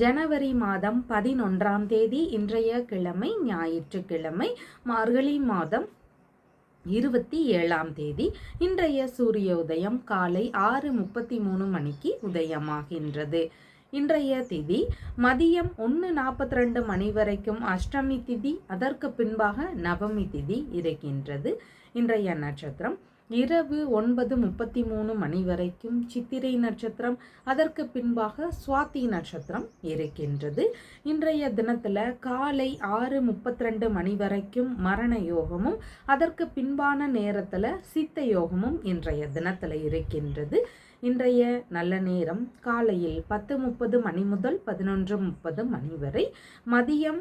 ஜனவரி மாதம் பதினொன்றாம் தேதி இன்றைய கிழமை ஞாயிற்றுக்கிழமை மார்கழி மாதம் இருபத்தி ஏழாம் தேதி. இன்றைய சூரிய உதயம் காலை ஆறு முப்பத்தி மூணு மணிக்கு உதயமாகின்றது. இன்றைய திதி மதியம் ஒன்று நாற்பத்தி ரெண்டு மணி வரைக்கும் அஷ்டமி திதி அதற்கு பின்பாக நவமி திதி இருக்கின்றது. இன்றைய நட்சத்திரம் இரவு ஒன்பது முப்பத்தி மூணு மணி வரைக்கும் சித்திரை நட்சத்திரம். அதற்கு பின்பாக சுவாதி நட்சத்திரம் இருக்கின்றது. இன்றைய தினத்தில் காலை ஆறு முப்பத்தி ரெண்டு மணி வரைக்கும் மரண யோகமும் அதற்கு பின்பான நேரத்தில் சித்த யோகமும் இன்றைய தினத்தில் இருக்கின்றது. இன்றைய நல்ல நேரம் காலையில் பத்து முப்பது மணி முதல் பதினொன்று முப்பது மணி வரை. மதியம்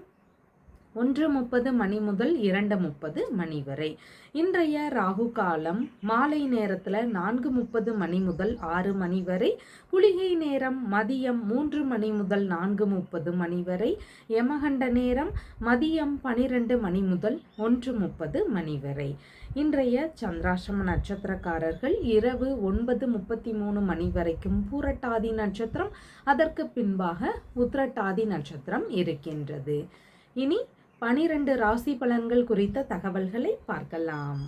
ஒன்று முப்பது மணி முதல் இரண்டு முப்பது மணி வரை. இன்றைய ராகு காலம் மாலை நேரத்தில் நான்கு முப்பது மணி முதல் ஆறு மணி வரை. குளிகை நேரம் மதியம் மூன்று மணி முதல் நான்கு முப்பது மணி வரை. யமகண்ட நேரம் மதியம் பனிரெண்டு மணி முதல் ஒன்று முப்பது மணி வரை. இன்றைய சந்திராசிரம நட்சத்திரக்காரர்கள் இரவு ஒன்பது முப்பத்தி மூணு மணி வரைக்கும் பூரட்டாதி நட்சத்திரம். அதற்கு பின்பாக உத்திரட்டாதி நட்சத்திரம் இருக்கின்றது. இனி பனிரெண்டு ராசி பலன்கள் குறித்த தகவல்களை பார்க்கலாம்.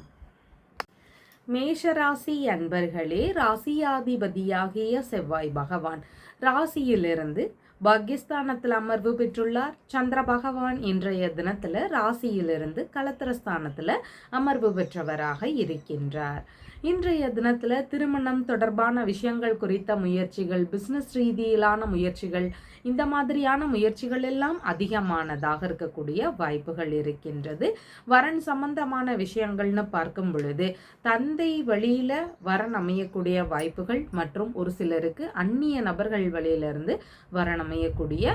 மேஷராசி அன்பர்களே ராசியாதிபதியாகிய செவ்வாய் பகவான் ராசியிலிருந்து பாகிஸ்தானத்தில் அமர்வு பெற்றுள்ளார். சந்திர பகவான் இன்றைய தினத்தில் ராசியிலிருந்து கலத்திரஸ்தானத்தில் அமர்வு பெற்றவராக இருக்கின்றார். இன்றைய தினத்தில் திருமணம் தொடர்பான விஷயங்கள் குறித்த முயற்சிகள் பிஸ்னஸ் ரீதியிலான முயற்சிகள் இந்த மாதிரியான முயற்சிகள் எல்லாம் அதிகமானதாக இருக்கக்கூடிய வாய்ப்புகள் இருக்கின்றது. வரன் சம்பந்தமான விஷயங்கள்னு பார்க்கும் பொழுது தந்தை வழியில வரன் அமையக்கூடிய வாய்ப்புகள் மற்றும் ஒரு சிலருக்கு அந்நிய நபர்கள் வழியிலிருந்து வரன் அமையக்கூடிய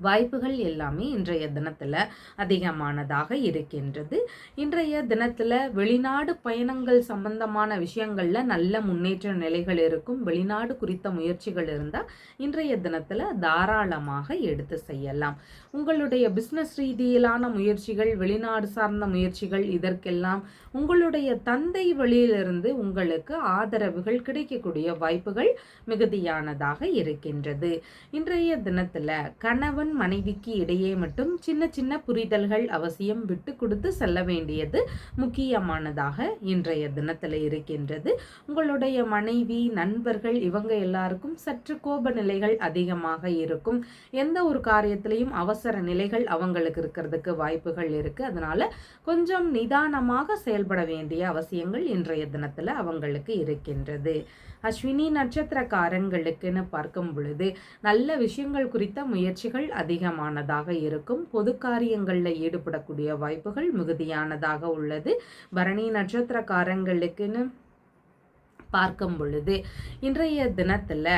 வாய்ப்புகள் எல்லாமே இன்றைய தினத்தில் அதிகமானதாக இருக்கின்றது. இன்றைய தினத்தில் வெளிநாடு பயணங்கள் சம்பந்தமான விஷயங்களில் நல்ல முன்னேற்ற நிலைகள் இருக்கும். வெளிநாடு குறித்த முயற்சிகள் இருந்தால் இன்றைய தினத்தில் தாராளமாக எடுத்து செய்யலாம். உங்களுடைய பிஸ்னஸ் ரீதியிலான முயற்சிகள் வெளிநாடு சார்ந்த முயற்சிகள் இதற்கெல்லாம் உங்களுடைய தந்தை வழியிலிருந்து உங்களுக்கு ஆதரவுகள் கிடைக்கக்கூடிய வாய்ப்புகள் மிகுதியானதாக இருக்கின்றது. இன்றைய தினத்தில் கணவன் மனைவிக்கு இடையே மட்டும் சின்ன சின்ன புரிதல்கள் அவசியம் விட்டு கொடுத்து செல்ல வேண்டியது முக்கியமானதாக இன்றைய தினத்தில் இருக்கின்றது. உங்களுடைய மனைவி நண்பர்கள் இவங்க எல்லாருக்கும் சற்று கோப நிலைகள் அதிகமாக இருக்கும். எந்த ஒரு காரியத்திலையும் அவசர நிலைகள் அவங்களுக்கு இருக்கிறதுக்கு வாய்ப்புகள் இருக்கு. அதனால கொஞ்சம் நிதானமாக செயல்பட வேண்டிய அவசியங்கள் இன்றைய தினத்தில் அவங்களுக்கு இருக்கின்றது. அஸ்வினி நட்சத்திரக்காரங்களுக்குன்னு பார்க்கும் பொழுது நல்ல விஷயங்கள் குறித்த முயற்சிகள் அதிகமானதாக இருக்கும். பொது காரியங்களில் ஈடுபடக்கூடிய வாய்ப்புகள் மிகுதியானதாக உள்ளது. பரணி நட்சத்திரக்காரங்களுக்குன்னு பார்க்கும் பொழுது இன்றைய தினத்தில்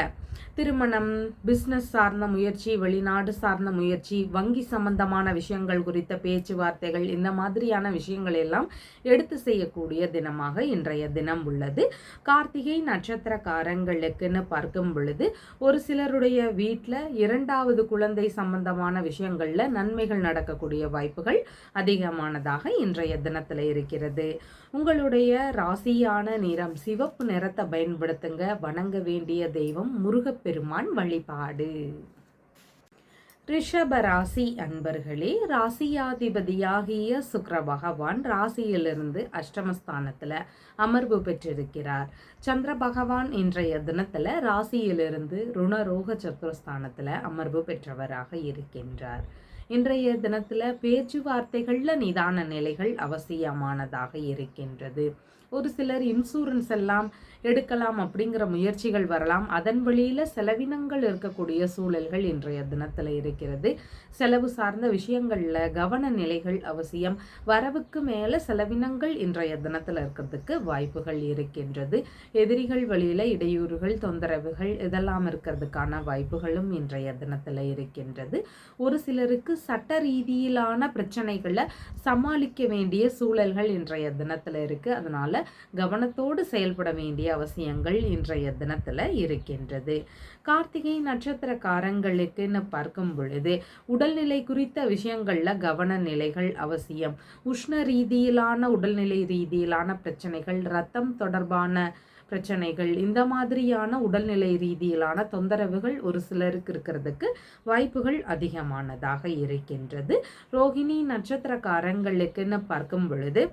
திருமணம் பிஸ்னஸ் சார்ந்த முயற்சி வெளிநாடு சார்ந்த முயற்சி வங்கி சம்பந்தமான விஷயங்கள் குறித்த பேச்சுவார்த்தைகள் இந்த மாதிரியான விஷயங்கள் எல்லாம் எடுத்து செய்யக்கூடிய தினமாக இன்றைய தினம் உள்ளது. கார்த்திகை நட்சத்திரக்காரங்களுக்குன்னு பார்க்கும் பொழுது ஒரு சிலருடைய வீட்டில் இரண்டாவது குழந்தை சம்பந்தமான விஷயங்களில் நன்மைகள் நடக்கக்கூடிய வாய்ப்புகள் அதிகமானதாக இன்றைய தினத்தில் இருக்கிறது. உங்களுடைய ராசியான நிறம் சிவப்பு நிறத்தை பயன்படுத்துங்க. வணங்க வேண்டிய தெய்வம் முருகப்பெருமான் வழிபாடு. ரிஷப ராசி அன்பர்களே ராசியாதிபதியாகிய சுக்கர பகவான் ராசியிலிருந்து அஷ்டமஸ்தானத்தில் அமர்வு பெற்றிருக்கிறார். சந்திர பகவான் இன்றைய தினத்தில் ராசியிலிருந்து ருணரோக சத்துரஸ்தானத்தில் அமர்வு பெற்றவராக இருக்கின்றார். இன்றைய தினத்தில் பேச்சுவார்த்தைகளில் நிதான நிலைகள் அவசியமானதாக இருக்கின்றது. ஒரு சிலர் இன்சூரன்ஸ் எல்லாம் எடுக்கலாம் அப்படிங்கிற முயற்சிகள் வரலாம். அதன் வழியில் செலவினங்கள் இருக்கக்கூடிய சூழல்கள் இன்றைய தினத்தில் இருக்கிறது. செலவு சார்ந்த விஷயங்களில் கவன நிலைகள் அவசியம். வரவுக்கு மேலே செலவினங்கள் இன்றைய தினத்தில் இருக்கிறதுக்கு வாய்ப்புகள் இருக்கின்றது. எதிரிகள் வழியில் இடையூறுகள் தொந்தரவுகள் இதெல்லாம் இருக்கிறதுக்கான வாய்ப்புகளும் இன்றைய தினத்தில் இருக்கின்றது. ஒரு சிலருக்கு சட்ட ரீதியிலான பிரச்சனைகளை சமாளிக்க வேண்டிய சூழல்கள் இன்றைய தினத்தில் இருக்குது அதனால் கவனத்தோடு செயல்பட வேண்டிய அவசியங்கள் இன்றைய தினத்தில் இருக்கின்றது. கார்த்திகை நட்சத்திரக்காரங்களுக்குன்னு பார்க்கும் பொழுது உடல்நிலை குறித்த விஷயங்களில் கவன நிலைகள் அவசியம். உஷ்ண ரீதியிலான உடல்நிலை ரீதியிலான பிரச்சனைகள் ரத்தம் தொடர்பான பிரச்சனைகள் இந்த மாதிரியான உடல்நிலை ரீதியிலான தொந்தரவுகள் ஒரு சிலருக்கு இருக்கிறதுக்கு வாய்ப்புகள் அதிகமானதாக இருக்கின்றது. ரோஹிணி நட்சத்திரக்காரங்களுக்குன்னு பார்க்கும் பொழுது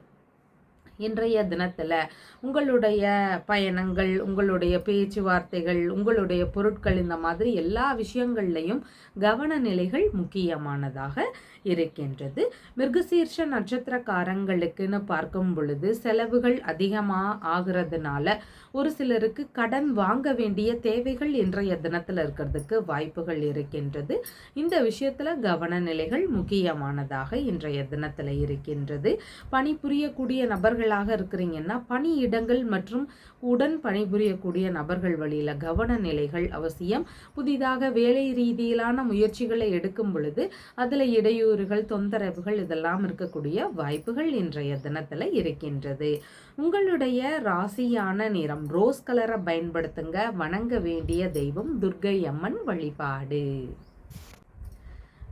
இன்றைய தினத்தில் உங்களுடைய பயணங்கள் உங்களுடைய பேச்சுவார்த்தைகள் உங்களுடைய பொருட்கள் இந்த மாதிரி எல்லா விஷயங்கள்லையும் கவன நிலைகள் முக்கியமானதாக இருக்கின்றது. மிருகசீர்ஷ நட்சத்திரக்காரங்களுக்குன்னு பார்க்கும் பொழுது செலவுகள் அதிகமாக ஆகிறதுனால ஒரு சிலருக்கு கடன் வாங்க வேண்டிய தேவைகள் இன்றைய தினத்தில் இருக்கிறதுக்கு வாய்ப்புகள் இருக்கின்றது. இந்த விஷயத்தில் கவன நிலைகள் முக்கியமானதாக இன்றைய தினத்தில் இருக்கின்றது. பணிபுரியக்கூடிய நபர்களாக இருக்கிறீங்கன்னா பணியிடங்கள் மற்றும் உடன் பணிபுரியக்கூடிய நபர்கள் வழியில் கவன நிலைகள் அவசியம். புதிதாக வேலை ரீதியிலான முயற்சிகளை எடுக்கும் பொழுது அதில் இடையூறுகள் தொந்தரவுகள் இதெல்லாம் இருக்கக்கூடிய வாய்ப்புகள் இன்றைய தினத்தில் இருக்கின்றது. உங்களுடைய ராசியான நிறம் ரோஸ் கலரை பயன்படுத்துங்க. வணங்க வேண்டிய தெய்வம் துர்கை அம்மன் வழிபாடு.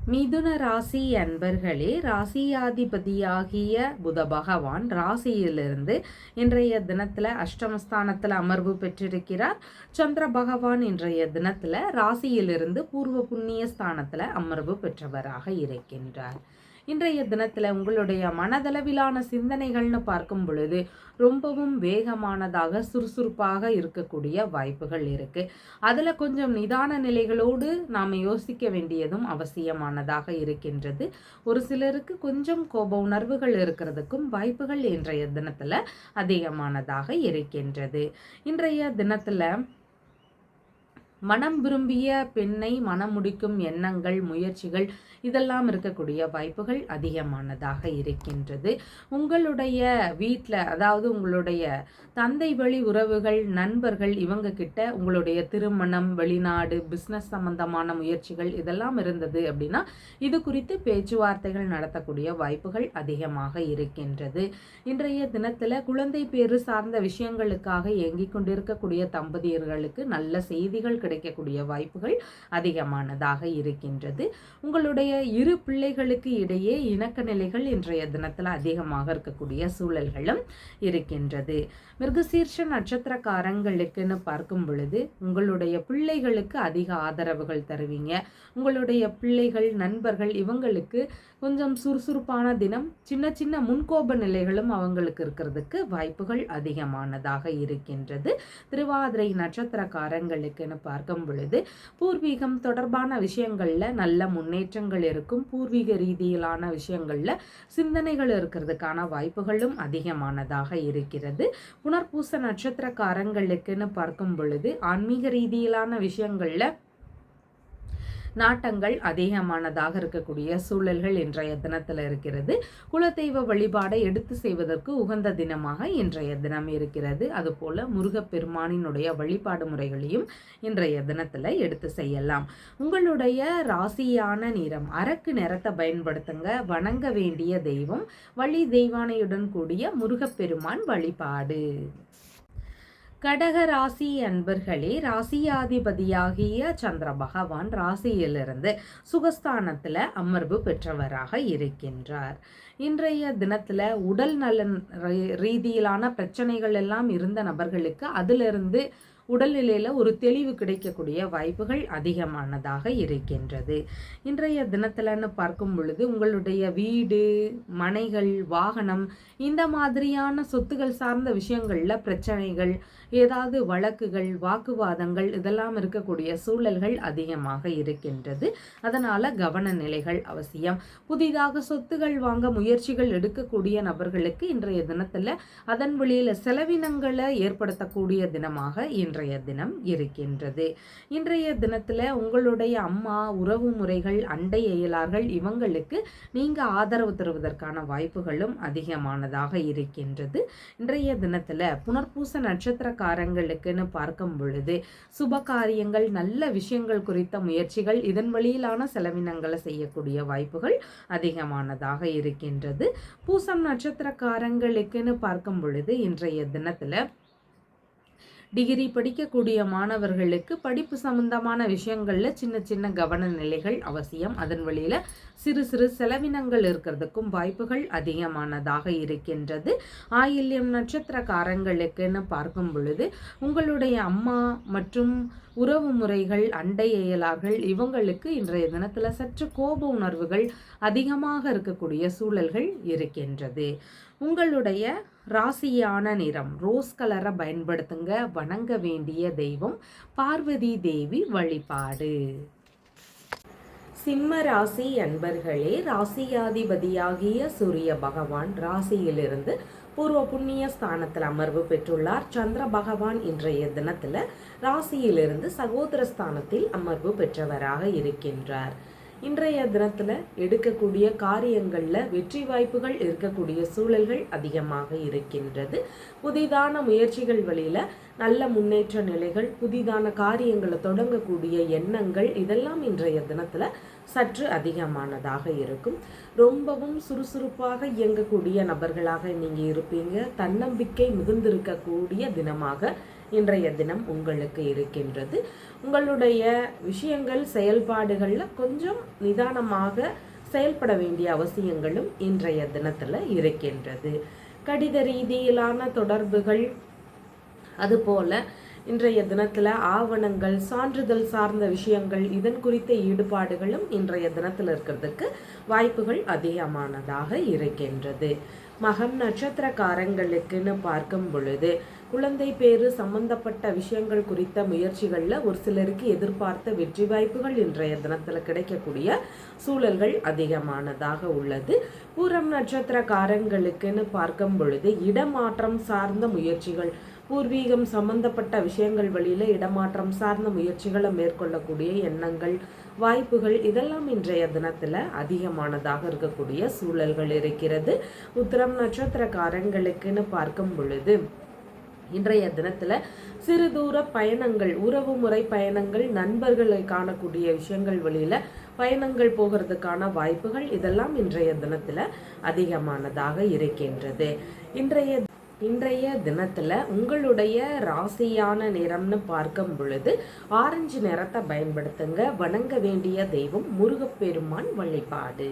மிதுன ராசி அன்பர்களே ராசியாதிபதியாகிய புத பகவான் ராசியிலிருந்து இன்றைய தினத்தில் அஷ்டமஸ்தானத்தில் அமர்வு பெற்றிருக்கிறார். சந்திர பகவான் இன்றைய தினத்தில் ராசியிலிருந்து பூர்வ புண்ணிய ஸ்தானத்தில் அமர்வு பெற்றவராக இருக்கின்றார். இன்றைய தினத்தில் உங்களுடைய மனதளவிலான சிந்தனைகள்னு பார்க்கும் பொழுது ரொம்பவும் வேகமானதாக சுறுசுறுப்பாக இருக்கக்கூடிய வாய்ப்புகள் இருக்குது அதில் கொஞ்சம் நிதான நிலைகளோடு நாம் யோசிக்க வேண்டியதும் அவசியமானதாக இருக்கின்றது. ஒரு சிலருக்கு கொஞ்சம் கோப உணர்வுகள் இருக்கிறதுக்கும் வாய்ப்புகள் இன்றைய தினத்தில் அதிகமானதாக இருக்கின்றது. இன்றைய தினத்தில் மனம் விரும்பிய பெண்ணை மனம் முடிக்கும் எண்ணங்கள் முயற்சிகள் இதெல்லாம் இருக்கக்கூடிய வாய்ப்புகள் அதிகமானதாக இருக்கின்றது. உங்களுடைய வீட்டில் அதாவது உங்களுடைய தந்தை வழி உறவுகள் நண்பர்கள் இவங்க கிட்ட உங்களுடைய திருமணம் வெளிநாடு பிஸ்னஸ் சம்பந்தமான முயற்சிகள் இதெல்லாம் இருந்தது அப்படின்னா இது குறித்து பேச்சுவார்த்தைகள் நடத்தக்கூடிய வாய்ப்புகள் அதிகமாக இருக்கின்றது. இன்றைய தினத்தில் குழந்தை பேரு சார்ந்த விஷயங்களுக்காக இயங்கிக் கொண்டிருக்கக்கூடிய தம்பதியர்களுக்கு நல்ல செய்திகள் கிடைக்கக்கூடிய வாய்ப்புகள் அதிகமானதாக இருக்கின்றது. உங்களுடைய இரு பிள்ளைகளுக்கு இடையே இணக்க நிலைகள் இன்றைய தினத்தில் அதிகமாக இருக்கக்கூடிய சூழல்களும் இருக்கின்றது. மிருகசீர்ஷ நட்சத்திரக்காரங்களுக்குன்னு பார்க்கும் பொழுது உங்களுடைய பிள்ளைகளுக்கு அதிக ஆதரவுகள் தருவீங்க. உங்களுடைய பிள்ளைகள் நண்பர்கள் இவங்களுக்கு கொஞ்சம் சுறுசுறுப்பான தினம் சின்ன சின்ன முன்கோப நிலைகளும் அவங்களுக்கு இருக்கிறதுக்கு வாய்ப்புகள் அதிகமானதாக இருக்கின்றது. திருவாதிரை நட்சத்திரக்காரங்களுக்குன்னு பார்க்கும் பொழுது பூர்வீகம் தொடர்பான விஷயங்களில் நல்ல முன்னேற்றங்கள் இருக்கும். பூர்வீக ரீதியிலான விஷயங்களில் சிந்தனைகள் இருக்கிறதுக்கான வாய்ப்புகளும் அதிகமானதாக இருக்கிறது. புனர்பூச நட்சத்திரக்காரங்களுக்குன்னு பார்க்கும் பொழுது ஆன்மீக ரீதியிலான விஷயங்களில் நாட்டங்கள் அதிகமானதாக இருக்கக்கூடிய சூழல்கள் இன்றைய தினத்தில் இருக்கிறது. குலதெய்வ வழிபாடை எடுத்து செய்வதற்கு உகந்த தினமாக இன்றைய தினம் இருக்கிறது. அதுபோல முருகப்பெருமானினுடைய வழிபாடு முறைகளையும் இன்றைய தினத்தில் எடுத்து செய்யலாம். உங்களுடைய ராசியான நிறம் அரக்கு நிறத்தை பயன்படுத்துங்க. வணங்க வேண்டிய தெய்வம் வழி தெய்வானையுடன் கூடிய முருகப்பெருமான் வழிபாடு. கடக ராசி அன்பர்களே ராசியாதிபதியாகிய சந்திர பகவான் ராசியிலிருந்து சுகஸ்தானத்தில் அமர்வு பெற்றவராக இருக்கின்றார். இன்றைய தினத்தில் உடல் நலன் ரீதியிலான பிரச்சனைகள் எல்லாம் இருந்த நபர்களுக்கு அதிலிருந்து உடல்நிலையில் ஒரு தெளிவு கிடைக்கக்கூடிய வாய்ப்புகள் அதிகமானதாக இருக்கின்றது. இன்றைய தினத்தில்னு பார்க்கும் பொழுது உங்களுடைய வீடு மனைகள் வாகனம் இந்த மாதிரியான சொத்துகள் சார்ந்த விஷயங்களில் பிரச்சனைகள் ஏதாவது வழக்குகள் வாக்குவாதங்கள் இதெல்லாம் இருக்கக்கூடிய சூழல்கள் அதிகமாக இருக்கின்றது. அதனால் கவன நிலைகள் அவசியம். புதிதாக சொத்துகள் வாங்க முயற்சிகள் எடுக்கக்கூடிய நபர்களுக்கு இன்றைய தினத்தில் அதன் வழியில் செலவினங்களை ஏற்படுத்தக்கூடிய தினமாக இன்றைய தினம் இருக்கின்றது. இன்றைய தினத்தில் உங்களுடைய அம்மா உறவு முறைகள் அண்டை இயலார்கள் இவங்களுக்கு நீங்கள் ஆதரவு தருவதற்கான வாய்ப்புகளும் அதிகமானதாக இருக்கின்றது. இன்றைய தினத்தில் புனர்பூச காரங்களுக்குன்னு பார்க்கும் பொழுது சுப காரியங்கள் நல்ல விஷயங்கள் குறித்த முயற்சிகள் இதன் வழியிலான செலவினங்களை செய்யக்கூடிய வாய்ப்புகள் அதிகமானதாக இருக்கின்றது. பூசம் நட்சத்திரக்காரங்களுக்குன்னு பார்க்கும் பொழுது இன்றைய தினத்தில் டிகிரி படிக்கக்கூடிய மாணவர்களுக்கு படிப்பு சம்பந்தமான விஷயங்களில் சின்ன சின்ன கவன நிலைகள் அவசியம். அதன் வழியில் சிறு சிறு செலவினங்கள் இருக்கிறதுக்கும் வாய்ப்புகள் அதிகமானதாக இருக்கின்றது. ஆயில்யம் நட்சத்திரக்காரங்களுக்குன்னு பார்க்கும் பொழுது உங்களுடைய அம்மா மற்றும் உறவு முறைகள் அண்டை இயலார்கள் இவங்களுக்கு இன்றைய தினத்தில் சற்று கோப உணர்வுகள் அதிகமாக இருக்கக்கூடிய சூழல்கள் இருக்கின்றது. உங்களுடைய ராசியான நிறம். ரோஸ் கலரை பயன்படுத்துங்க. வணங்க வேண்டிய தெய்வம் பார்வதி தேவி வழிபாடு. சிம்ம ராசி அன்பர்களே ராசியாதிபதியாகிய சூரிய பகவான் ராசியிலிருந்து பூர்வ புண்ணிய ஸ்தானத்தில் அமர்வு பெற்றுள்ளார். சந்திர பகவான் இன்றைய தினத்தில் ராசியிலிருந்து சகோதர ஸ்தானத்தில் அமர்வு பெற்றவராக இருக்கின்றார். இன்றைய தினத்தில் எடுக்கக்கூடிய காரியங்களில் வெற்றி வாய்ப்புகள் இருக்கக்கூடிய சூழல்கள் அதிகமாக இருக்கின்றது. புதிதான முயற்சிகள் வழியில் நல்ல முன்னேற்ற நிலைகள் புதிதான காரியங்களை தொடங்கக்கூடிய எண்ணங்கள் இதெல்லாம் இன்றைய தினத்தில் சற்று அதிகமானதாக இருக்கும். ரொம்பவும் சுறுசுறுப்பாக இயங்கக்கூடிய நபர்களாக நீங்கள் இருப்பீங்க. தன்னம்பிக்கை மிகுந்திருக்கக்கூடிய தினமாக இன்றைய தினம் உங்களுக்கு இருக்கின்றது. உங்களுடைய விஷயங்கள் செயல்பாடுகளில் கொஞ்சம் நிதானமாக செயல்பட வேண்டிய அவசியங்களும் இன்றைய தினத்தில் இருக்கின்றது. கடித ரீதியிலான தொடர்புகள் அதுபோல இன்றைய தினத்தில் ஆவணங்கள் சான்றிதழ் சார்ந்த விஷயங்கள் இதன் குறித்த ஈடுபாடுகளும் இன்றைய தினத்தில் இருக்கிறதுக்கு வாய்ப்புகள் அதிகமானதாக இருக்கின்றது. மகம் நட்சத்திரக்காரங்களுக்குன்னு பார்க்கும் பொழுது குழந்தை பேரு சம்பந்தப்பட்ட விஷயங்கள் குறித்த முயற்சிகளில் ஒரு சிலருக்கு எதிர்பார்த்த வெற்றி வாய்ப்புகள் இன்றைய தினத்தில் கிடைக்கக்கூடிய சூழல்கள் அதிகமானதாக உள்ளது. பூரம் நட்சத்திரக்காரங்களுக்குன்னு பார்க்கும் பொழுது இடமாற்றம் சார்ந்த முயற்சிகள் பூர்வீகம் சம்பந்தப்பட்ட விஷயங்கள் வழியில் இடமாற்றம் சார்ந்த முயற்சிகளை மேற்கொள்ளக்கூடிய எண்ணங்கள் வாய்ப்புகள் இதெல்லாம் இன்றைய தினத்தில் அதிகமானதாக இருக்கக்கூடிய சூழல்கள் இருக்கிறது. உத்திரம் நட்சத்திரக்காரங்களுக்குன்னு பார்க்கும் பொழுது இன்றைய தினத்தில் சிறு தூர பயணங்கள் உறவு முறை பயணங்கள் நண்பர்களை காணக்கூடிய விஷயங்கள் வழியில் பயணங்கள் போகிறதுக்கான வாய்ப்புகள் இதெல்லாம் இன்றைய தினத்தில் அதிகமானதாக இருக்கின்றது. இன்றைய இன்றைய தினத்தில் உங்களுடைய ராசியான நிறம்னு பார்க்கும் பொழுது ஆரஞ்சு நிறத்தை பயன்படுத்துங்க. வணங்க வேண்டிய தெய்வம் முருகப்பெருமான் வழிபாடு.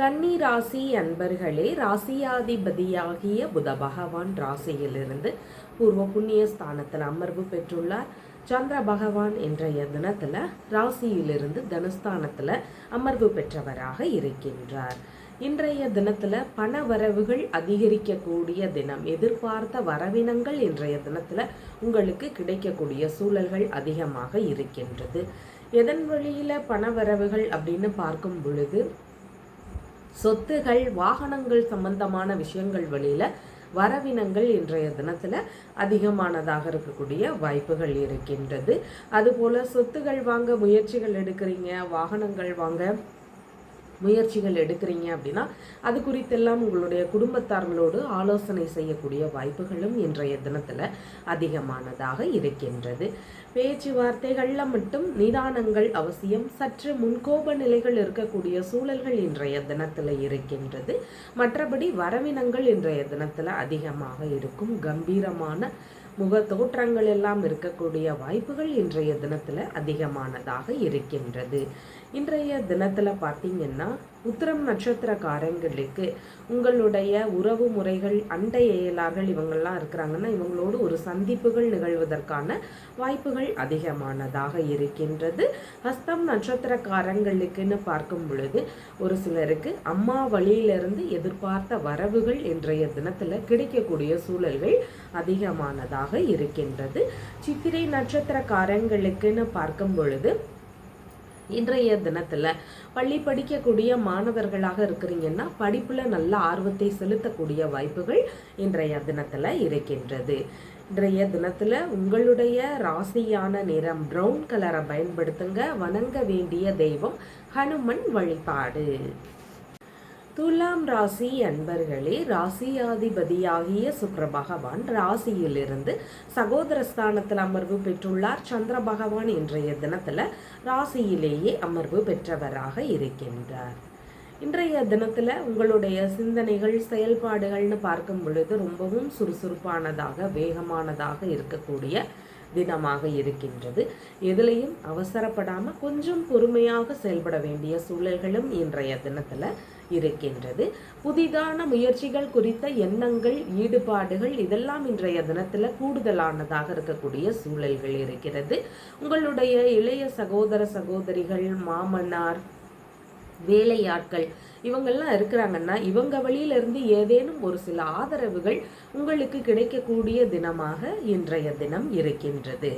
கன்னி ராசி அன்பர்களே ராசியாதிபதியாகிய புத பகவான் ராசியிலிருந்து பூர்வ புண்ணிய ஸ்தானத்தில் அமர்வு பெற்றுள்ளார். சந்திர பகவான் இன்றைய தினத்தில் ராசியிலிருந்து தனுஸ்தானத்தில் அமர்வு பெற்றவராக இருக்கின்றார். இன்றைய தினத்தில் பண வரவுகள் அதிகரிக்கக்கூடிய தினம். எதிர்பார்த்த வரவினங்கள் இன்றைய தினத்தில் உங்களுக்கு கிடைக்கக்கூடிய சூழல்கள் அதிகமாக இருக்கின்றது. எதன் வழியில் பண வரவுகள் அப்படின்னு பார்க்கும் பொழுது சொத்துகள் வாகனங்கள் சம்பந்தமான விஷயங்கள் வழியில் வரவினங்கள் இன்றைய தினத்தில் அதிகமானதாக இருக்கக்கூடிய வாய்ப்புகள் இருக்கின்றது. அதுபோல் சொத்துகள் வாங்க முயற்சிகள் எடுக்கிறீங்க வாகனங்கள் வாங்க முயற்சிகள் எடுக்கிறீங்க அப்படின்னா அது குறித்தெல்லாம் உங்களுடைய குடும்பத்தார்களோடு ஆலோசனை செய்யக்கூடிய வாய்ப்புகளும் இன்றைய தினத்தில் அதிகமானதாக இருக்கின்றது. பேச்சுவார்த்தைகளில் மட்டும் நிதானங்கள் அவசியம். சற்று முன்கோப நிலைகள் இருக்கக்கூடிய சூழல்கள் இன்றைய தினத்தில் இருக்கின்றது. மற்றபடி வரவினங்கள் இன்றைய தினத்தில் அதிகமாக இருக்கும். கம்பீரமான முக தோற்றங்கள் எல்லாம் இருக்கக்கூடிய வாய்ப்புகள் இன்றைய தினத்தில் அதிகமானதாக இருக்கின்றது. இன்றைய தினத்தில் பார்த்தீங்கன்னா உத்திரம் நட்சத்திரக்காரங்களுக்கு உங்களுடைய உறவு முறைகள் அண்டை இயலார்கள் இவங்கள்லாம் இருக்கிறாங்கன்னா இவங்களோடு ஒரு சந்திப்புகள் நிகழ்வதற்கான வாய்ப்புகள் அதிகமானதாக இருக்கின்றது. ஹஸ்தம் நட்சத்திரக்காரங்களுக்குன்னு பார்க்கும் பொழுது ஒரு சிலருக்கு அம்மா வழியிலிருந்து எதிர்பார்த்த வரவுகள் இன்றைய தினத்தில் கிடைக்கக்கூடிய சூழல்கள் அதிகமானதாக இருக்கின்றது. சித்திரை நட்சத்திரக்காரங்களுக்குன்னு பார்க்கும் பொழுது இன்றைய தினத்தில் பள்ளி படிக்கக்கூடிய மாணவர்களாக இருக்கிறீங்கன்னா படிப்பில் நல்ல ஆர்வத்தை செலுத்தக்கூடிய வாய்ப்புகள் இன்றைய தினத்தில் இருக்கின்றது. இன்றைய தினத்தில் உங்களுடைய ராசியான நிறம் ப்ரௌன் கலரை பயன்படுத்துங்க. வணங்க வேண்டிய தெய்வம் ஹனுமன் வழிபாடு. துலாம் ராசி அன்பர்களே ராசியாதிபதியாகிய சுக்கர பகவான் ராசியிலிருந்து சகோதர ஸ்தானத்தில் அமர்வு பெற்றுள்ளார். சந்திர பகவான் இன்றைய தினத்தில் ராசியிலேயே அமர்வு பெற்றவராக இருக்கின்றார். இன்றைய தினத்தில் உங்களுடைய சிந்தனைகள் செயல்பாடுகள்னு பார்க்கும் பொழுது ரொம்பவும் சுறுசுறுப்பானதாக வேகமானதாக இருக்கக்கூடிய தினமாக இருக்கின்றது. எதுலையும் அவசரப்படாமல் கொஞ்சம் பொறுமையாக செயல்பட வேண்டிய சூழல்களும் இன்றைய தினத்தில் இருக்கின்றது. புதிதான முயற்சிகள் குறித்த எண்ணங்கள் ஈடுபாடுகள் இதெல்லாம் இன்றைய தினத்தில் கூடுதலானதாக இருக்கக்கூடிய சூழல்கள் இருக்கிறது. உங்களுடைய இளைய சகோதர சகோதரிகள் மாமனார் வேலையாட்கள் இவங்கெல்லாம் இருக்கிறாங்கன்னா இவங்க வழியிலிருந்து ஏதேனும் ஒரு சில ஆதரவுகள் உங்களுக்கு கிடைக்கக்கூடிய தினமாக இன்றைய தினம் இருக்கின்றது.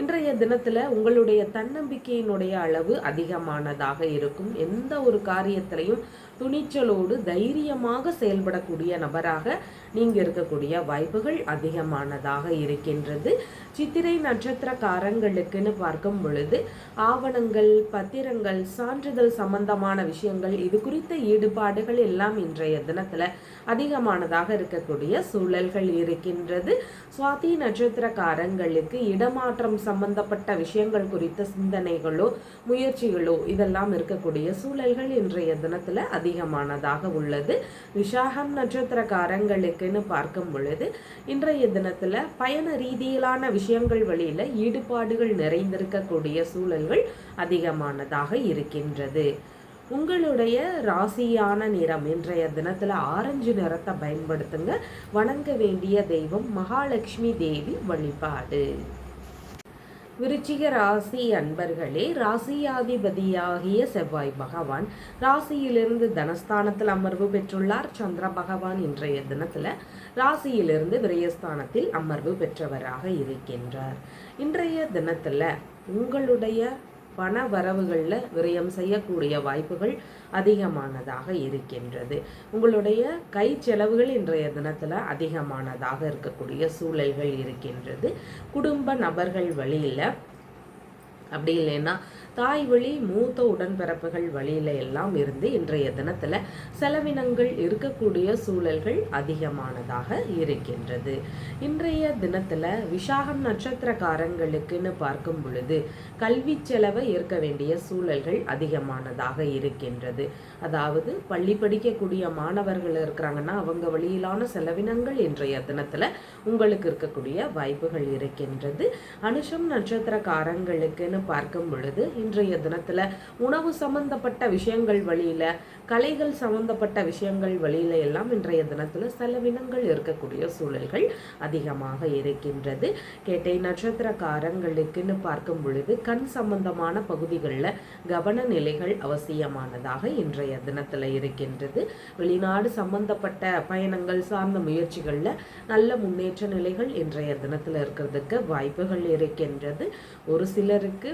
இன்றைய தினத்தில் உங்களுடைய தன்னம்பிக்கையினுடைய அளவு அதிகமானதாக இருக்கும். எந்த ஒரு காரியத்திலையும் துணிச்சலோடு தைரியமாக செயல்படக்கூடிய நபராக நீங்கள் இருக்கக்கூடிய வாய்ப்புகள் அதிகமானதாக இருக்கின்றது. சித்திரை நட்சத்திரக்காரங்களுக்குன்னு பார்க்கும் பொழுது ஆவணங்கள் பத்திரங்கள் சான்றிதழ் சம்பந்தமான விஷயங்கள் இது குறித்த ஈடுபாடுகள் எல்லாம் இன்றைய தினத்தில் அதிகமானதாக இருக்கக்கூடிய சூழல்கள் இருக்கின்றது. சுவாதி நட்சத்திரக்காரங்களுக்கு இடமாற்றம் சம்பந்தப்பட்ட விஷயங்கள் குறித்த சிந்தனைகளோ முயற்சிகளோ இதெல்லாம் இருக்கக்கூடிய சூழல்கள் இன்றைய தினத்தில் அதிகமானதாக உள்ளது. விசாகம் நட்சத்திரக்காரங்களுக்குன்னு பார்க்கும் பொழுது இன்றைய தினத்தில் பயண ரீதியிலான விஷயங்கள் வழியில் ஈடுபாடுகள் நிறைந்திருக்கக்கூடிய சூழல்கள் அதிகமானதாக இருக்கின்றது. உங்களுடைய ராசியான நிறம் இன்றைய தினத்தில் ஆரஞ்சு நிறத்தை பயன்படுத்துங்க. வணங்க வேண்டிய தெய்வம் மகாலட்சுமி தேவி வழிபாடு. விருச்சிக ராசி அன்பர்களே ராசியாதிபதியாகிய செவ்வாய் பகவான் ராசியிலிருந்து தனஸ்தானத்தில் அமர்வு பெற்றுள்ளார். சந்திர பகவான் இன்றைய தினத்தில் ராசியிலிருந்து விரயஸ்தானத்தில் அமர்வு பெற்றவராக இருக்கின்றார். இன்றைய தினத்தில் உங்களுடைய பண வரவுகளில் விரயம் செய்யக்கூடிய வாய்ப்புகள் அதிகமானதாக இருக்கின்றது. உங்களுடைய கை செலவுகள் இன்றைய தினத்தில் அதிகமானதாக இருக்கக்கூடிய சூழல்கள் இருக்கின்றது. குடும்ப நபர்கள் வழியில் அப்படி இல்லைன்னா தாய் வழி மூத்த உடன்பிறப்புகள் வழியில எல்லாம் இருந்து இன்றைய தினத்துல செலவினங்கள் இருக்கக்கூடிய சூழல்கள் அதிகமானதாக இருக்கின்றது. இன்றைய தினத்துல விசாகம் நட்சத்திரக்காரங்களுக்குன்னு பார்க்கும் பொழுது கல்வி செலவை ஏற்க வேண்டிய சூழல்கள் அதிகமானதாக இருக்கின்றது. அதாவது பள்ளி படிக்கக்கூடிய மாணவர்கள் இருக்கிறாங்கன்னா அவங்க வழியிலான செலவினங்கள் இன்றைய தினத்துல உங்களுக்கு இருக்கக்கூடிய வாய்ப்புகள் இருக்கின்றது. அனுஷம் நட்சத்திரக்காரங்களுக்குன்னு பார்க்கும் பொழுது இன்றைய தினத்தில் உணவு சம்பந்தப்பட்ட விஷயங்கள் வழியில் கலைகள் சம்பந்தப்பட்ட விஷயங்கள் வழியில எல்லாம் இன்றைய தினத்தில் செலவினங்கள் இருக்கக்கூடிய சூழல்கள் அதிகமாக இருக்கின்றது. கேட்டை நட்சத்திரக்காரங்களுக்குன்னு பார்க்கும் பொழுது கண் சம்பந்தமான பகுதிகளில் கவன நிலைகள் அவசியமானதாக இன்றைய தினத்தில் இருக்கின்றது. வெளிநாடு சம்பந்தப்பட்ட பயணங்கள் சார்ந்த முயற்சிகளில் நல்ல முன்னேற்ற நிலைகள் இன்றைய தினத்தில் இருக்கிறதுக்கு வாய்ப்புகள் இருக்கின்றது. ஒரு சிலருக்கு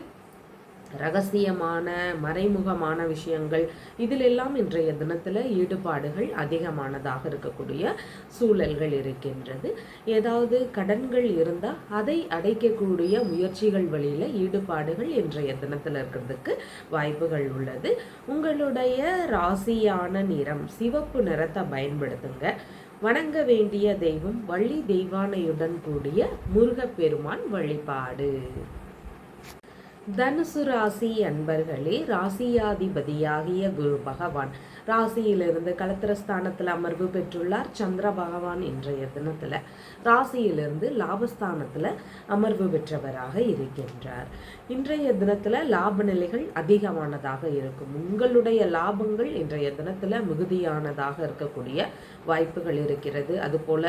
ரகசியமான மறைமுகமான விஷயங்கள். இதிலெல்லாம் இன்றைய தினத்தில் ஈடுபாடுகள் அதிகமானதாக இருக்கக்கூடிய சூழல்கள் இருக்கின்றது. ஏதாவது கடன்கள் இருந்தால் அதை அடைக்கக்கூடிய முயற்சிகள் வழியில் ஈடுபாடுகள் இன்றைய தினத்தில் இருக்கிறதுக்கு வாய்ப்புகள் உள்ளது. உங்களுடைய ராசியான நிறம் சிவப்பு நிறத்தை பயன்படுத்துங்க. வணங்க வேண்டிய தெய்வம் வள்ளி தெய்வானையுடன் கூடிய முருகப்பெருமான் வழிபாடு. தனுசு ராசி அன்பர்களே ராசியாதிபதியாகிய குரு பகவான். ராசியிலிருந்து கலத்திரஸ்தானத்தில் அமர்வு பெற்றுள்ளார். சந்திர பகவான் இன்றைய தினத்தில் ராசியிலிருந்து லாபஸ்தானத்தில் அமர்வு பெற்றவராக இருக்கின்றார். இன்றைய தினத்தில் லாப நிலைகள் அதிகமானதாக இருக்கும். உங்களுடைய லாபங்கள் இன்றைய தினத்தில் மிகுதியானதாக இருக்கக்கூடிய வாய்ப்புகள் இருக்கிறது. அதுபோல்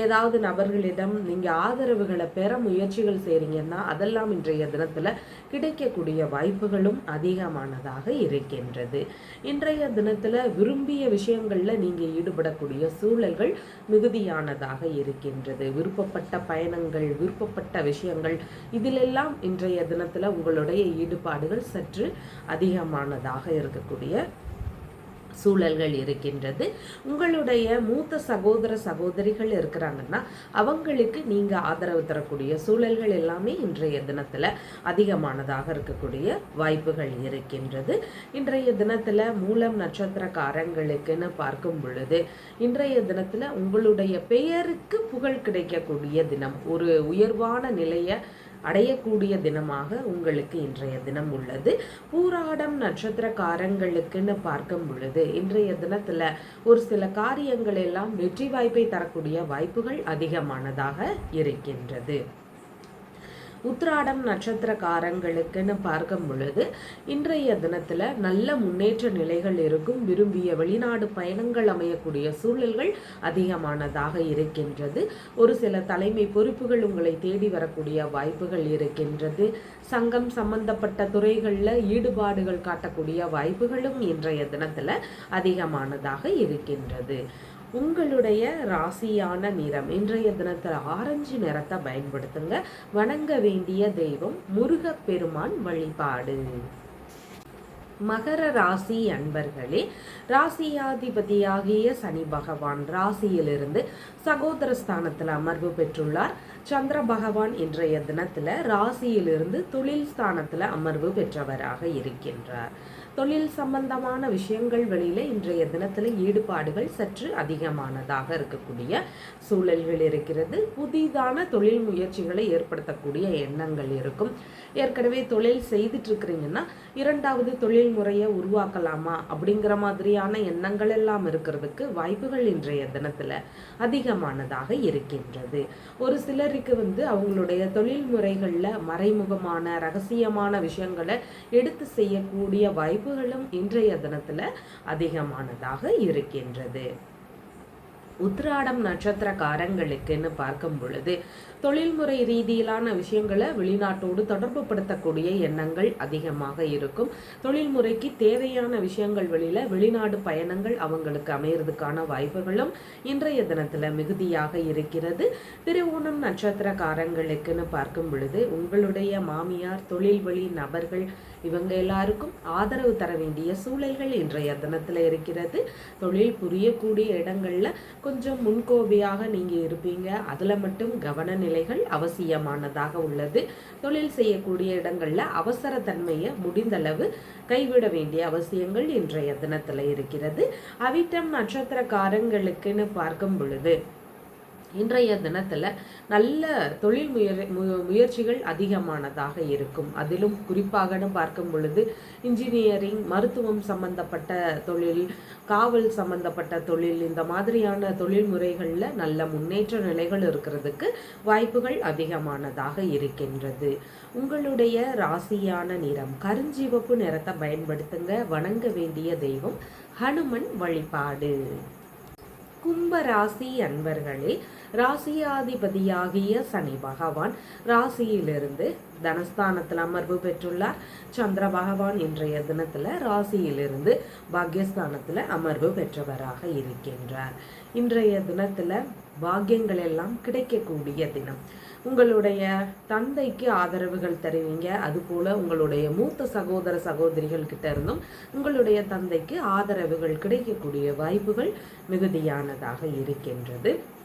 ஏதாவது நபர்களிடம் நீங்கள் ஆதரவுகளை பெற முயற்சிகள் செய்கிறீங்கன்னா அதெல்லாம் இன்றைய தினத்தில் கிடைக்கக்கூடிய வாய்ப்புகளும் அதிகமானதாக இருக்கின்றது. இன்றைய தினத்தில் தினத்தில் விரும்பிய விஷயங்களில் நீங்கள் ஈடுபடக்கூடிய சூழல்கள் மிகுதியானதாக இருக்கின்றது. விருப்பப்பட்ட பயணங்கள் விருப்பப்பட்ட விஷயங்கள் இதிலெல்லாம் இன்றைய தினத்தில் உங்களுடைய ஈடுபாடுகள் சற்று அதிகமானதாக இருக்கக்கூடிய சூழல்கள் இருக்கின்றது. உங்களுடைய மூத்த சகோதர சகோதரிகள் இருக்கிறாங்கன்னா அவங்களுக்கு நீங்கள் ஆதரவு தரக்கூடிய சூழல்கள் எல்லாமே இன்றைய தினத்தில் அதிகமானதாக இருக்கக்கூடிய வாய்ப்புகள் இருக்கின்றது. இன்றைய தினத்தில் மூலம் நட்சத்திரக்காரங்களுக்குன்னு பார்க்கும் பொழுது இன்றைய தினத்தில் உங்களுடைய பெயருக்கு புகழ் கிடைக்கக்கூடிய தினம் ஒரு உயர்வான நிலையை அடையக்கூடிய தினமாக உங்களுக்கு இன்றைய தினம் உள்ளது. பூராடம் நட்சத்திரக்காரங்களுக்குன்னு பார்க்கும் பொழுது இன்றைய தினத்தில் ஒரு சில காரியங்கள் எல்லாம் வெற்றி வாய்ப்பை தரக்கூடிய வாய்ப்புகள் அதிகமானதாக இருக்கின்றது. உத்ராடம் நட்சத்திரக்காரங்களுக்குன்னு பார்க்கும் பொழுது இன்றைய தினத்தில் நல்ல முன்னேற்ற நிலைகள் இருக்கும். விரும்பிய வெளிநாடு பயணங்கள் அமையக்கூடிய சூழல்கள் அதிகமானதாக இருக்கின்றது. ஒரு சில தலைமை பொறுப்புகள் உங்களை தேடி வரக்கூடிய வாய்ப்புகள் இருக்கின்றது. சங்கம் சம்பந்தப்பட்ட துறைகளில் ஈடுபாடுகள் காட்டக்கூடிய வாய்ப்புகளும் இன்றைய தினத்தில் அதிகமானதாக இருக்கின்றது. உங்களுடைய ராசியான நிறம். இன்றைய தினத்தில் ஆரஞ்சு நிறத்தை பயன்படுத்துங்க. வணங்க வேண்டிய தெய்வம் முருகப்பெருமான் வழிபாடு. மகர ராசி அன்பர்களே ராசியாதிபதியாகிய சனி பகவான் ராசியிலிருந்து சகோதர ஸ்தானத்தில் அமர்வு பெற்றுள்ளார். சந்திர பகவான் இன்றைய தினத்தில் ராசியிலிருந்து தொழில் ஸ்தானத்தில் அமர்வு பெற்றவராக இருக்கின்றார். தொழில் சம்பந்தமான விஷயங்கள் வெளியில் இன்றைய தினத்தில் ஈடுபாடுகள் சற்று அதிகமானதாக இருக்கக்கூடிய சூழல்கள் இருக்கிறது. புதிதான தொழில் முயற்சிகளை ஏற்படுத்தக்கூடிய எண்ணங்கள் இருக்கும். ஏற்கனவே தொழில் செய்துட்டு இருக்கிறீங்கன்னா இரண்டாவது தொழில் முறையை உருவாக்கலாமா அப்படிங்கிற மாதிரியான எண்ணங்கள் எல்லாம் இருக்கிறதுக்கு வாய்ப்புகள் இன்றைய தினத்தில் அதிகமானதாக இருக்கின்றது. ஒரு சிலருக்கு வந்து அவங்களுடைய தொழில் முறைகளில் மறைமுகமான ரகசியமான விஷயங்களை எடுத்து செய்யக்கூடிய வாய்ப்பு வாய்ப்புகளும் இன்றைய தினத்தில் அதிகமானதாக இருக்கின்றது. உத்ராடம் நட்சத்திரக்காரங்களுக்குன்னு பார்க்கும் பொழுது தொழில்முறை ரீதியிலான விஷயங்களை வெளிநாட்டோடு தொடர்பு படுத்தக்கூடிய எண்ணங்கள் அதிகமாக இருக்கும். தொழில்முறைக்கு தேவையான விஷயங்கள் வெளியில் வெளிநாடு பயணங்கள் அவங்களுக்கு அமையறதுக்கான வாய்ப்புகளும் இன்றைய தினத்தில் மிகுதியாக இருக்கிறது. திருவோணம் நட்சத்திரக்காரங்களுக்குன்னு பார்க்கும் பொழுது உங்களுடைய மாமியார் தொழில் வழி நபர்கள் இவங்க எல்லாருக்கும் ஆதரவு தர வேண்டிய சூழல்கள் இன்றைய தினத்தில் இருக்கிறது. தொழில் புரியக்கூடிய இடங்களில் கொஞ்சம் முன்கோபியாக நீங்கள் இருப்பீங்க. அதில் மட்டும் கவன நிலைகள் அவசியமானதாக உள்ளது. தொழில் செய்யக்கூடிய இடங்களில் அவசர தன்மையை முடிந்தளவு கைவிட வேண்டிய அவசியங்கள் இன்றைய தினத்தில் இருக்கிறது. அவிட்டம் நட்சத்திரக்காரங்களுக்குன்னு பார்க்கும் பொழுது இன்றைய தினத்தில் நல்ல தொழில் முயற் முயற்சிகள் அதிகமானதாக இருக்கும். அதிலும் குறிப்பாகனு பார்க்கும் பொழுது இன்ஜினியரிங் மருத்துவம் சம்பந்தப்பட்ட தொழில் காவல் சம்பந்தப்பட்ட தொழில் இந்த மாதிரியான தொழில் முறைகளில் நல்ல முன்னேற்ற நிலைகள் இருக்கிறதுக்கு வாய்ப்புகள் அதிகமானதாக இருக்கின்றது. உங்களுடைய ராசியான நிறம் கருஞ்சிவப்பு நிறத்தை பயன்படுத்துங்க. வணங்க வேண்டிய தெய்வம் ஹனுமன் வழிபாடு. கும்ப ராசி அன்பர்களே ராசியாதிபதியாகிய சனி பகவான் ராசியிலிருந்து தனஸ்தானத்தில் அமர்வு பெற்றுள்ளார். சந்திர பகவான் இன்றைய தினத்தில் ராசியிலிருந்து பாக்யஸ்தானத்தில் அமர்வு பெற்றவராக இருக்கின்றார். இன்றைய தினத்தில் பாக்கியங்கள் எல்லாம் கிடைக்கக்கூடிய தினம். உங்களுடைய தந்தைக்கு ஆதரவுகள் தருவீங்க. அதுபோல் உங்களுடைய மூத்த சகோதர சகோதரிகள் கிட்ட இருந்தும் உங்களுடைய தந்தைக்கு ஆதரவுகள் கிடைக்கக்கூடிய வாய்ப்புகள் மிகுதியானதாக இருக்கின்றது.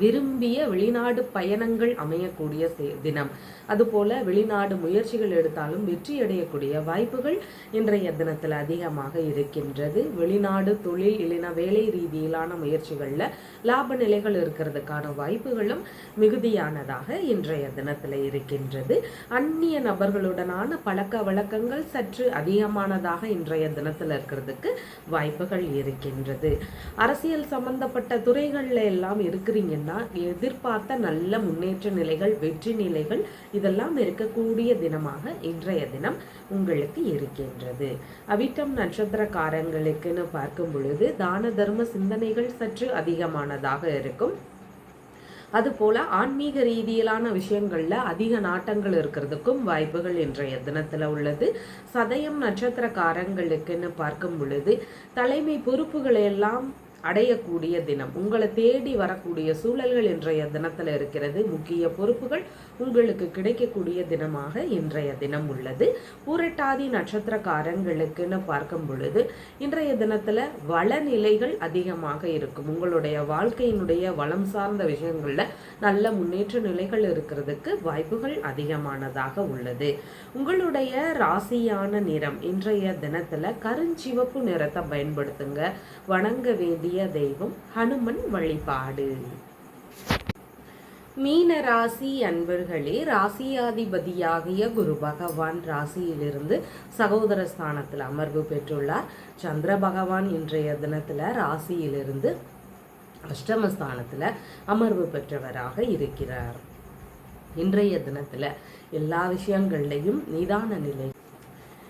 விரும்பிய வெளிநாடு பயணங்கள் அமையக்கூடிய தினம். அதுபோல வெளிநாடு முயற்சிகள் எடுத்தாலும் வெற்றி அடையக்கூடிய வாய்ப்புகள் இன்றைய தினத்தில் அதிகமாக இருக்கின்றது. வெளிநாடு தொழில் இல்லைனா வேலை ரீதியிலான முயற்சிகளில் லாப நிலைகள் இருக்கிறதுக்கான வாய்ப்புகளும் மிகுதியானதாக இன்றைய தினத்தில் இருக்கின்றது. அந்நிய நபர்களுடனான பழக்க வழக்கங்கள் சற்று அதிகமானதாக இன்றைய தினத்தில் இருக்கிறதுக்கு வாய்ப்புகள் இருக்கின்றது. அரசியல் சம்பந்தப்பட்ட துறைகளில் எல்லாம் இருக்கிறீங்க பார்த்தீங்கன்னா எதிர்பார்த்த நல்ல முன்னேற்ற நிலைகள் வெற்றி நிலைகள் இதெல்லாம் இருக்கக்கூடிய தினமாக இன்றைய தினம் உங்களுக்கு இருக்கின்றது. அவிட்டம் நட்சத்திரக்காரங்களுக்குன்னு பார்க்கும் பொழுது தான தர்ம சிந்தனைகள் சற்று அதிகமானதாக இருக்கும். அதுபோல் ஆன்மீக ரீதியிலான விஷயங்களில் அதிக நாட்டங்கள் இருக்கிறதுக்கும் வாய்ப்புகள் இன்றைய தினத்தில் உள்ளது. சதயம் நட்சத்திரக்காரங்களுக்குன்னு பார்க்கும் பொழுது தலைமை பொறுப்புகளை எல்லாம் அடையக்கூடிய தினம். உங்களை தேடி வரக்கூடிய சூழல்கள் இன்றைய தினத்தில் இருக்கிறது. முக்கிய பொறுப்புகள் உங்களுக்கு கிடைக்கக்கூடிய தினமாக இன்றைய தினம் உள்ளது. பூரட்டாதி நட்சத்திரக்காரங்களுக்குன்னு பார்க்கும் பொழுது இன்றைய தினத்தில் வளநிலைகள் அதிகமாக இருக்கும். உங்களுடைய வாழ்க்கையினுடைய வளம் சார்ந்த விஷயங்களில் நல்ல முன்னேற்ற நிலைகள் இருக்கிறதுக்கு வாய்ப்புகள் அதிகமானதாக உள்ளது. உங்களுடைய ராசியான நிறம் இன்றைய தினத்தில் கருஞ்சிவப்பு நிறத்தை பயன்படுத்துங்க. வணங்க வேண்டிய தெய்வம் ஹனுமன் வழிபாடு. மீன ராசி அன்பர்களே ராசியாதிபதியாகிய குரு பகவான் ராசியிலிருந்து சகோதர ஸ்தானத்தில் அமர்வு பெற்றுள்ளார். சந்திர பகவான் இன்றைய தினத்தில் ராசியிலிருந்து அஷ்டமஸ்தானத்தில் அமர்வு பெற்றவராக இருக்கிறார். இன்றைய தினத்தில் எல்லா விஷயங்கள்லையும் நிதான நிலை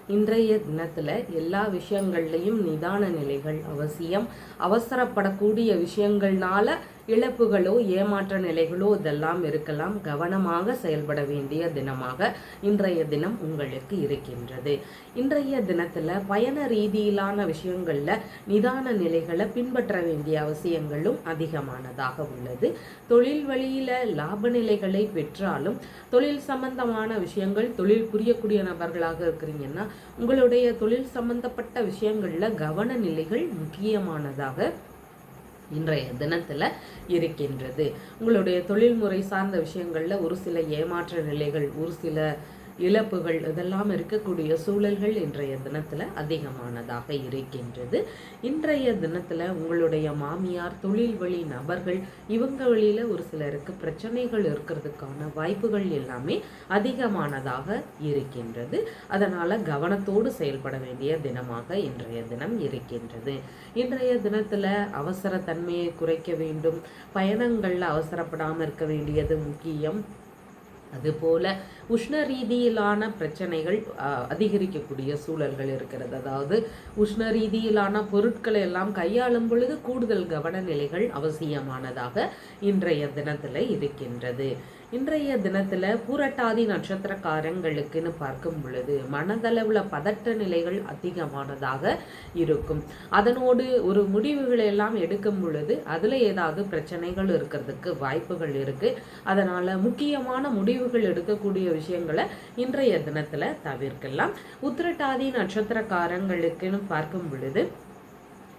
இன்றைய தினத்தில் எல்லா விஷயங்கள்லையும் நிதான நிலைகள் அவசியம். அவசரப்படக்கூடிய விஷயங்கள்னால இழப்புகளோ ஏமாற்ற நிலைகளோ இதெல்லாம் இருக்கலாம். கவனமாக செயல்பட வேண்டிய தினமாக இன்றைய தினம் உங்களுக்கு இருக்கின்றது. இன்றைய தினத்தில் பயண ரீதியிலான விஷயங்களில் நிதான நிலைகளை பின்பற்ற வேண்டிய அவசியங்களும் அதிகமானதாக உள்ளது. தொழில் வழியில் லாப நிலைகளை பெற்றாலும் தொழில் சம்பந்தமான விஷயங்கள் தொழில் புரியக்கூடிய நபர்களாக இருக்கிறீங்கன்னா உங்களுடைய தொழில் சம்பந்தப்பட்ட விஷயங்களில் கவன நிலைகள் முக்கியமானதாக இன்றைய தினத்தில் இருக்கின்றது. உங்களுடைய தொழில்முறை சார்ந்த விஷயங்களில் ஒரு சில ஏமாற்ற நிலைகள் ஒரு சில இழப்புகள் இதெல்லாம் இருக்கக்கூடிய சூழல்கள் இன்றைய தினத்தில் அதிகமானதாக இருக்கின்றது. இன்றைய தினத்தில் உங்களுடைய மாமியார் தொழில் வழி நபர்கள் இவங்க வழியில் ஒரு சிலருக்கு பிரச்சனைகள் இருக்கிறதுக்கான வாய்ப்புகள் எல்லாமே அதிகமானதாக இருக்கின்றது. அதனால் கவனத்தோடு செயல்பட வேண்டிய தினமாக இன்றைய தினம் இருக்கின்றது. இன்றைய தினத்தில் அவசர தன்மையை குறைக்க வேண்டும். பயணங்களில் அவசரப்படாமல் இருக்க வேண்டியது முக்கியம். அதுபோல உஷ்ண ரீதியிலான பிரச்சனைகள் அதிகரிக்கக்கூடிய சூழல்கள் இருக்கிறது. அதாவது உஷ்ண ரீதியிலான பொருட்களை எல்லாம் கையாளும் பொழுது கூடுதல் கவன நிலைகள் அவசியமானதாக இன்றைய தினத்தில் இருக்கின்றது. இன்றைய தினத்தில் பூரட்டாதி நட்சத்திரக்காரங்களுக்குன்னு பார்க்கும் பொழுது மனதளவில் பதட்ட நிலைகள் அதிகமானதாக இருக்கும். அதனோடு ஒரு முடிவுகளை எல்லாம் எடுக்கும் பொழுது அதில் ஏதாவது பிரச்சனைகள் இருக்கிறதுக்கு வாய்ப்புகள் இருக்குது அதனால் முக்கியமான முடிவுகள் எடுக்கக்கூடிய விஷயங்களை இன்றைய தினத்தில் தவிர்க்கலாம். உத்திரட்டாதி நட்சத்திரக்காரங்களுக்குன்னு பார்க்கும் பொழுது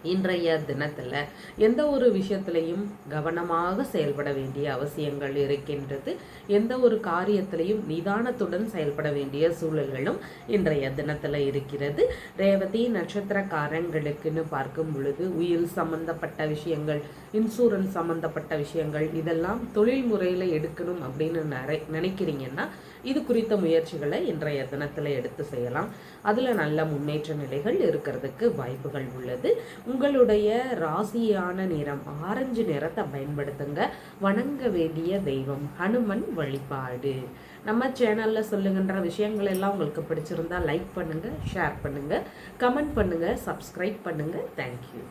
இன்றைய தினத்தில் எந்த ஒரு விஷயத்திலையும் கவனமாக செயல்பட வேண்டிய அவசியங்கள் இருக்கின்றது. எந்த ஒரு காரியத்திலையும் நிதானத்துடன் செயல்பட வேண்டிய சூழல்களும் இன்றைய தினத்தில் இருக்கிறது. ரேவதி நட்சத்திரக்காரங்களுக்குன்னு பார்க்கும் பொழுது உயிர் சம்பந்தப்பட்ட விஷயங்கள் இன்சூரன்ஸ் சம்பந்தப்பட்ட விஷயங்கள் இதெல்லாம் தொழில் முறையில் எடுக்கணும் அப்படின்னு நிறை நினைக்கிறீங்கன்னா இது குறித்த முயற்சிகளை இன்றைய தினத்தில் எடுத்து செய்யலாம். அதில் நல்ல முன்னேற்ற நிலைகள் இருக்கிறதுக்கு வாய்ப்புகள் உள்ளது. உங்களுடைய ராசியான நிறம் ஆரஞ்சு நிறத்தை பயன்படுத்துங்க. வணங்க வேண்டிய தெய்வம் ஹனுமன் வழிபாடு. நம்ம சேனலில் சொல்லுகின்ற விஷயங்கள் எல்லாம் உங்களுக்கு பிடிச்சிருந்தா லைக் பண்ணுங்கள் ஷேர் பண்ணுங்கள் கமெண்ட் பண்ணுங்கள் சப்ஸ்கிரைப் பண்ணுங்கள் தேங்க்யூ